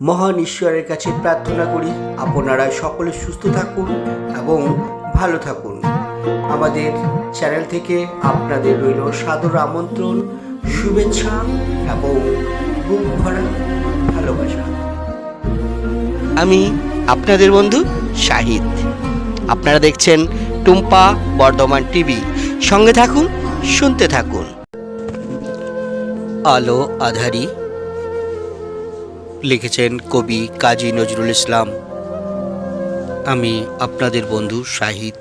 মহান ঈশ্বরের কাছে প্রার্থনা করি আপনারা সকলে সুস্থ থাকুন এবং ভালো থাকুন। আমাদের চ্যানেল থেকে আপনাদের রইল সাদর আমন্ত্রণ, শুভেচ্ছা এবং বুক ভরা ভালোবাসা। আমি আপনাদের বন্ধু শাহিদ। আপনারা দেখছেন টুম্পা বর্ধমান টিভি। সঙ্গে থাকুন, শুনতে থাকুন। আলো আধারি লিখেছেন কবি কাজী নজরুল ইসলাম। আমি আপনাদের বন্ধু শাহিদ।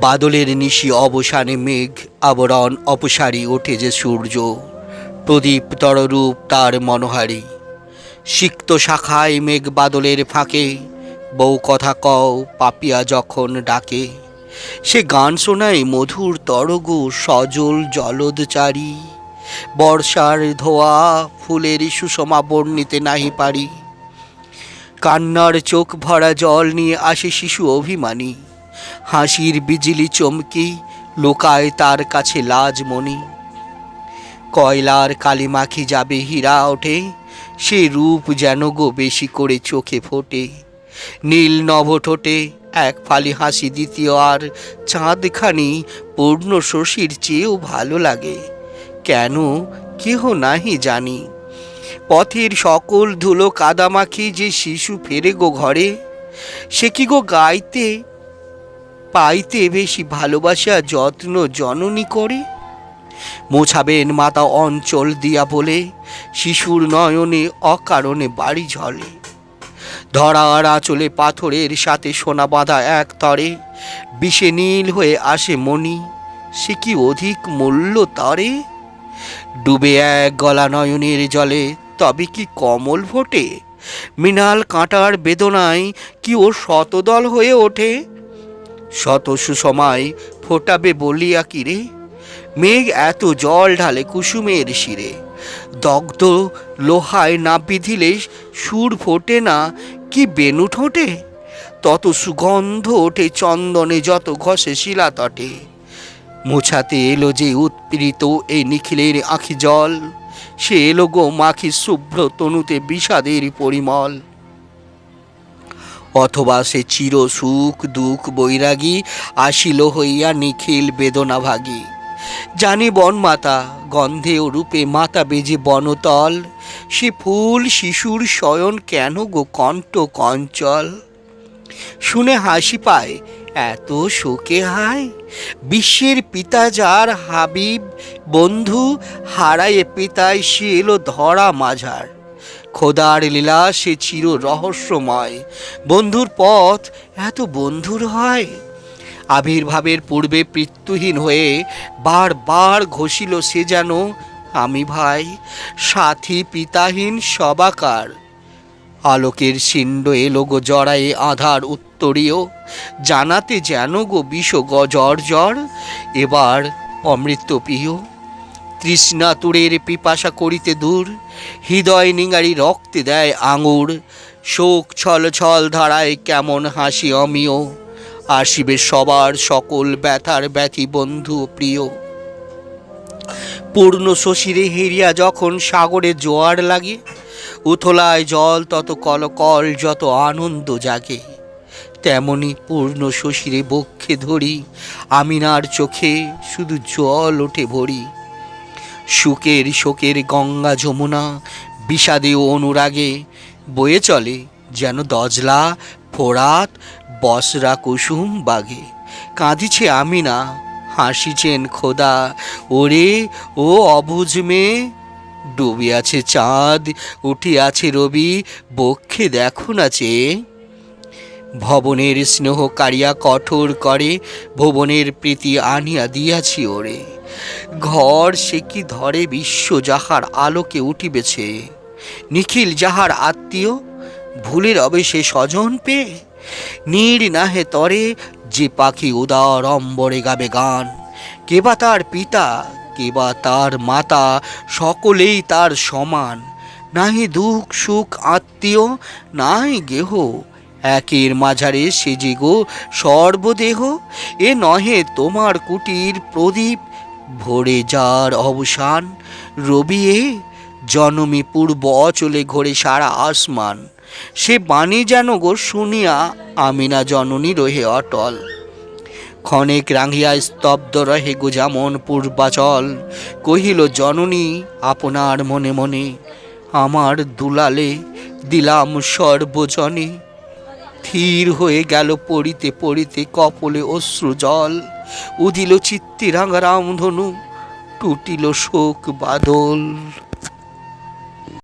বাদলের নিশি অবসানে মেঘ, আবরণ অপসারী ওঠে যে সূর্য। প্রদীপ তররূপ তার মনোহারী। সিক্ত শাখায় মেঘ বাদলের ফাঁকে, বউ কথা কও পাপিয়া যখন ডাকে। সে গান শোনায় মধুর তরগ, সজল জলদচারী বর্ষার ধোয়া ফুলের সুষমা বর্ণিতে নাহি পারি। কান্নার চোখ ভরা জল নিয়ে আসে শিশু অভিমানী। হাসির বিজলি চমকি, লোকায় তার কাছে লাজমণি কয়লার কালিমাখি যাবে হীরা ওঠে, সে রূপ যেন গো বেশি করে চোখে ফোটে। নীল নভ ঠোঁটে এক ফালি হাসি, দ্বিতীয় আর চাঁদখানি পূর্ণ শশীর চেয়েও ভালো লাগে। কেন কেহ নাহি জানি। পথের সকল ধুলো কাদামাখি যে শিশু ফেরে গো ঘরে, সে কি গো গাইতে, পাইতে বেশি ভালোবাসা, যত্ন জননী করে? মোছাবেন মাতা অঞ্চল দিয়া বলে, শিশুর নয়নে অকারণে বাড়ি ঝলে। ধরার আঁচলে পাথরের সাথে সোনা বাঁধা এক তরে, বিষে নীল হয়ে আসে মণি, সে কি অধিক মূল্য তরে? ডুবে এক গলা নয়নের জলে, তবে কি কমল ফোটে? মৃণাল কাঁটার বেদনায় কি ও শতদল হয়ে ওঠে? শত সুসময় ফোটাবে বলিয়া কিরে মেঘ এত জল ঢালে কুসুমের শিরে। দগ্ধ লোহায় না বিধিলে সুর ফোটে না, কি বেনু ঠোঁটে? তত সুগন্ধ ওঠে চন্দনে, যত ঘষে শিলা তটে মোছাতে এলো যে উৎপীড়িত এই নিখিলের আঁখি জল। সে এলো গো মাখি শুভ্র তনুতে বিষাদের পরিমল। অথবা সে চির সুখ, দুঃখ, বৈরাগী আসিল হইয়া নিখিল বেদনা ভাগী। জানি বনমাতা, গন্ধে ও রূপে মাতা বেজে বনতল। সে ফুল শিশুর শয়ন কেন গো কণ্ঠ কঞ্চল? শুনে হাসি পায় এত শোকে হায়? বিশ্বের পিতা যার হাবিব, বন্ধু, হারায়ে পিতায় সে এলো ধরা মাঝার। খোদার লীলা সে চির রহস্যময়। বন্ধুর পথ এত বন্ধুর হয়? আবির্ভাবের পূর্বে মৃত্যুহীন হয়ে বারবার ঘষিল সে যেন, আমি ভাই, সাথী পিতাহীন সবাকার। আলোকের শিণ্ড এলো গো জড়ায়ে আধার উত্তরীয়। জানাতে যেন গো বিষ গ জ্বর জ্বর। এবার অমৃত প্রিয় তৃষ্ণাতুরের পিপাসা করিতে দূর। হৃদয় নিঙারি রক্তে দেয় আঙুর। শোক ছল ছল ধারায় কেমন হাসি অমিয়। আসিবে সবার সকল ব্যথার ব্যথি বন্ধু প্রিয়। পূর্ণ শশীরে হেরিয়া যখন সাগরে জোয়ার লাগে উথলায় জল তত কলকল, যত আনন্দ জাগে। তেমনি পূর্ণ শশীরে বক্ষে ধরি, আমিনার চোখে শুধু জল ওঠে ভরি। সুখের শোকের গঙ্গা যমুনা, বিষাদে অনুরাগে, বয়ে চলে যেন দজলা, ফোরাত, বসরা কুসুম বাগে। কাঁদিছে আমিনা, হাসিছেন খোদা, ওরে ও অবুঝ মেয়ে ডুবে আছে চাঁদ উঠে আছে রবি, বক্ষে দেখো না চেয়ে ভবনের স্নেহ কারিয়া কঠোর করে, ভুবনের প্রীতি আনিয়া দিয়াছি ওরে। ঘর সে কি ধরে বিশ্ব যাহার আলোকে উঠিবেছে। নিখিল যাহার আত্মীয়, ভুলের অবে সে স্বজন পেয়ে। নীর নাহে তরে যে পাখি উদার অম্বরে গাবে গান, কেবা তার পিতা কেবা তার মাতা, সকলেই তার সমান। নাহি দুঃখ, সুখ, আত্মীয় নাই গেহ। একের মাঝারে সেজে গো সর্বদেহ, এ নহে তোমার কুটির প্রদীপ। ভরে যার অবসান, রবি এ, জনমী পূর্ব অচলে ঘোরে সারা আসমান। সে বাণী যেন গো শুনিয়া, আমি না জননী রহে অটল। ক্ষণেক রাঙিয়া স্তব্ধ রহে গো যেমন পূর্বাচল। কহিল, জননী, আপনার মনে মনে আমার দুলালে দিলাম সর্বজনে। ধীর হয়ে গেল পড়িতে পড়িতে কপলে অশ্রু জল। উদিল চিত্তি রাঙা রামধনু, টুটিল শোক বাদল।